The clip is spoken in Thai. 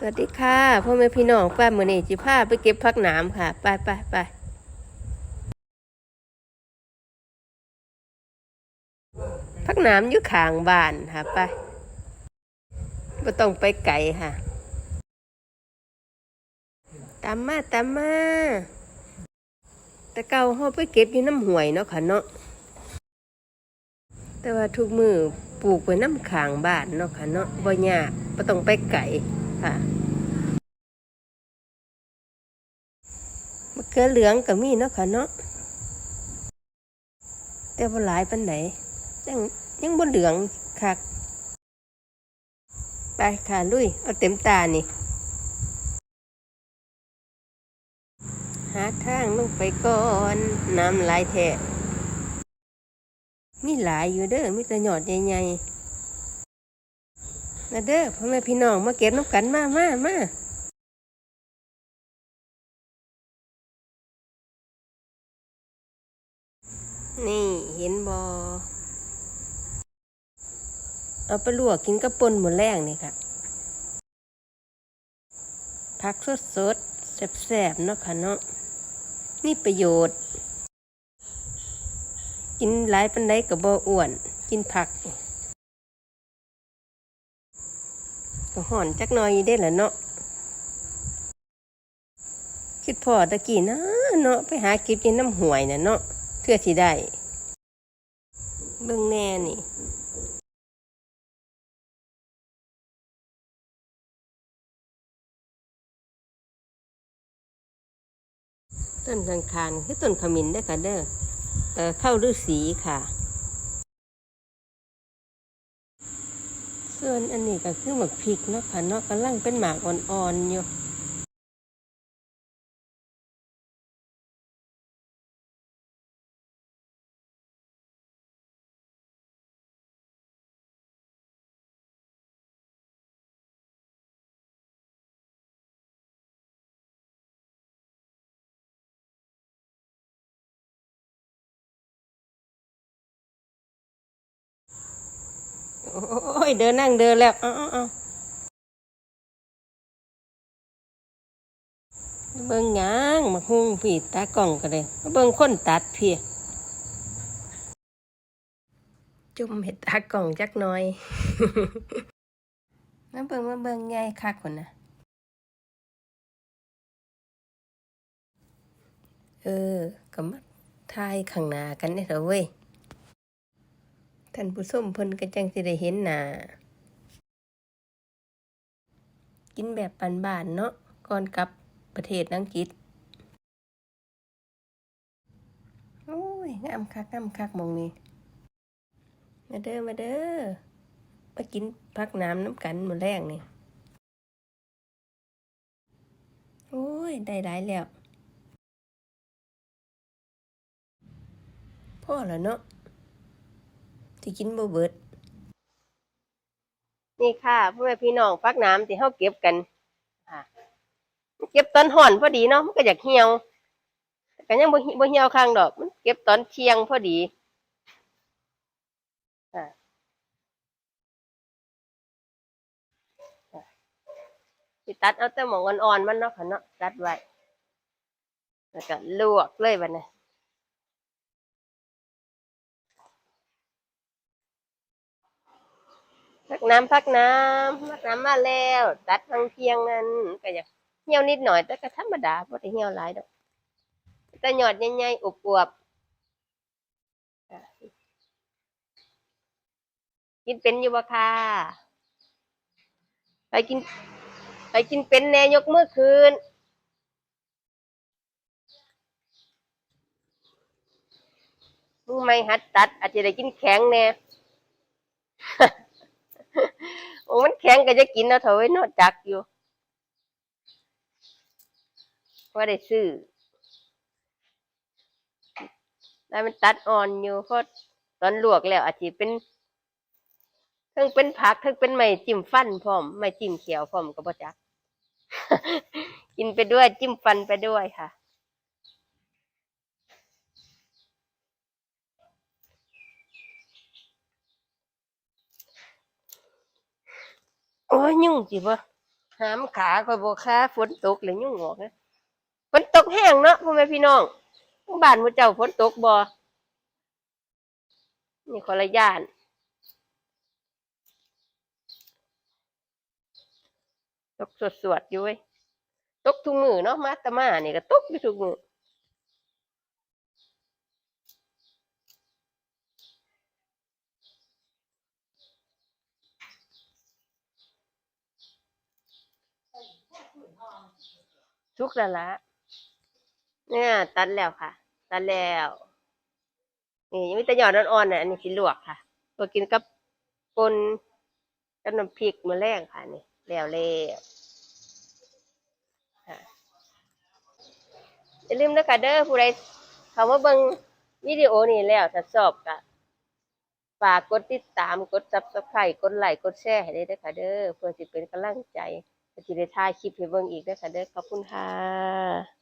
สวัสดีค่ะพ่อแม่พี่น้องป้ามือนี่จิพาไปเก็บผักหนามค่ะ ไปไปไปผักหนามอยู่ข้างบ้านค่ะ ไปไม่ต้องไปไกลค่ะ ตามมาตามมาแต่เก่าเขาไปเก็บอยู่น้ำห่วยเนาะค่ะเนาะแต่ว่าทุกมือปลูกไว้น้ำขางบ้านเนาะค่ะเนาะบ่ยากไม่ต้องไปไกล ค่ะมะเขือเหลืองก็มีเนาะค่ะเนาะแต่บ่หลายปานไหนยังยังบ่เหลืองคักไปค่ะลุย เอาเต็มตานี่ หาทางลงไปก่อน น้ำหลายแท้มีหลายอยู่เด้อมีแต่หยอดใหญ่ๆ นะเด้อพ่อแม่พี่น้องมาเก็บน้ำกันมามามานี่เห็นบอเอาไปลวกกินกับปนหมดแรงนี่ค่ะ ผักสดสดแซ่บๆเนาะค่ะเนาะนี่ประโยชน์ กินหลายปันไดกับบ่อ้วน กินผัก ก็ห่อนจักหน่อยได้แหละเนาะคิดพอตะกี้นะเนาะไปหาเก็บกินน้ำห่วยน่ะเนาะเพื่อสิได้เบิ่งแน่นี่ต้นทางคานคือต้นขมิ้นได้ค่ะเด้อเออเข้าฤาษีค่ะ ส่วนอันนี้ก็คือหมักพริกเนาะค่ะเนาะกำลังเป็นหมากอ่อนๆอยู่ อ้ยเดินนั่งเดินแล้วเอาเอาเอาเบิ่งหยังมาหุ้งผีตากล่องก็เลยมาเบิ่งคนตัดพี่จุ่มเห็ดตากล่องจักหน่อยมาเบิ่งมาเบิ่งไงคักคนนะเออก็มาทายข้างหน้ากันได้เถอะเว้ย ท่านผู้ชมเพิ่นก็จังสิได้เห็นหน้ากินแบบบ้านๆเนาะก่อนกลับประเทศอังกฤษโอ้ยงามคักงามคักมองนี้มาเด้อมาเด้อมากินพักน้ำน้ำกันหมดแรงนี่โอ้ย ได้หลายแล้วพ่อแล้วเนาะ ที่กินบ่เบิด นี่ค่ะพ่อแม่พี่น้องฟักน้ำที่เฮาเก็บกันค่ะเก็บตอนห่อนพอดีเนาะมันก็อยากเหี่ยวแต่ก็ยังบ่หิบ่เหี่ยวข้างดอก มันเก็บตอนเที่ยงพอดีสิตัดเอาแต่หมองอ่อนๆมันเนาะค่ะเนาะตัดไว้แล้วก็ลวกเลยบัดนี้ พักน้ำพักน้ำพักน้ำมาแล้ว ตัดทางเพียงนั้นก็อยากเหี่ยวนิดหน่อย แต่ก็ธรรมดาเพราะเหี่ยวหลายดอกแต่หยอดใหญ่ๆอวบๆอะกินเป็นอยู่บ่ค่ะไปกิน ไปกินเป็นแนยกมือคืนมือไม่หัดตัด อาจจะได้กินแข็งแน่ โอ้ มันแข็งก็จะกินเอาเถอะไว้นอจักอยู่ว่าได้ซื้อแล้วมันตัดอ่อนอยู่เพราะตอนลวกแล้ว อาจจะเป็นทั้งเป็นผักทั้งเป็นไม้จิ้มฟันพร้อมไม้จิ้มเขียวพร้อมก็บ่จัก กินไปด้วยจิ้มฟันไปด้วยค่ะ โอ้ยยุ่งจิบ่หามขาคอยบ่ค้าฝนตกเลยยุ่งออกนะฝนตกแห้งเนาะพ่อแม่พี่น้องบ้านมู่เจ้าฝนตกบ่นี่คนละย่านตกสวดๆอยู่เว้ยตกทุกมือเนาะมาตมาเนี่ก็ตกอยู่ทุกมือ ทุกแล้วละเนี่ยตัดแล้วค่ะ ตัดแล้วนี่ยังมีแต่หยอดอ่อนๆน่ะอันนี้สิลวกค่ะตัวกินกับปนกับน้ำพริกมื้อแรงค่ะนี่แล้วแล้วอย่าลืมนะคะเด้อผู้ใดเขามาเบิ่งวิดีโอนี้แล้วถ้าชอบก็ฝากกดติดตามกด Subscribe กดไลค์กดแชร์ให้ได้เด้อค่ะเด้อเพื่อสิเป็นกำลังใจ ก็สิได้ถ่ายคลิปให้เบิ่งอีกเด้อค่ะเด้อขอบคุณค่ะ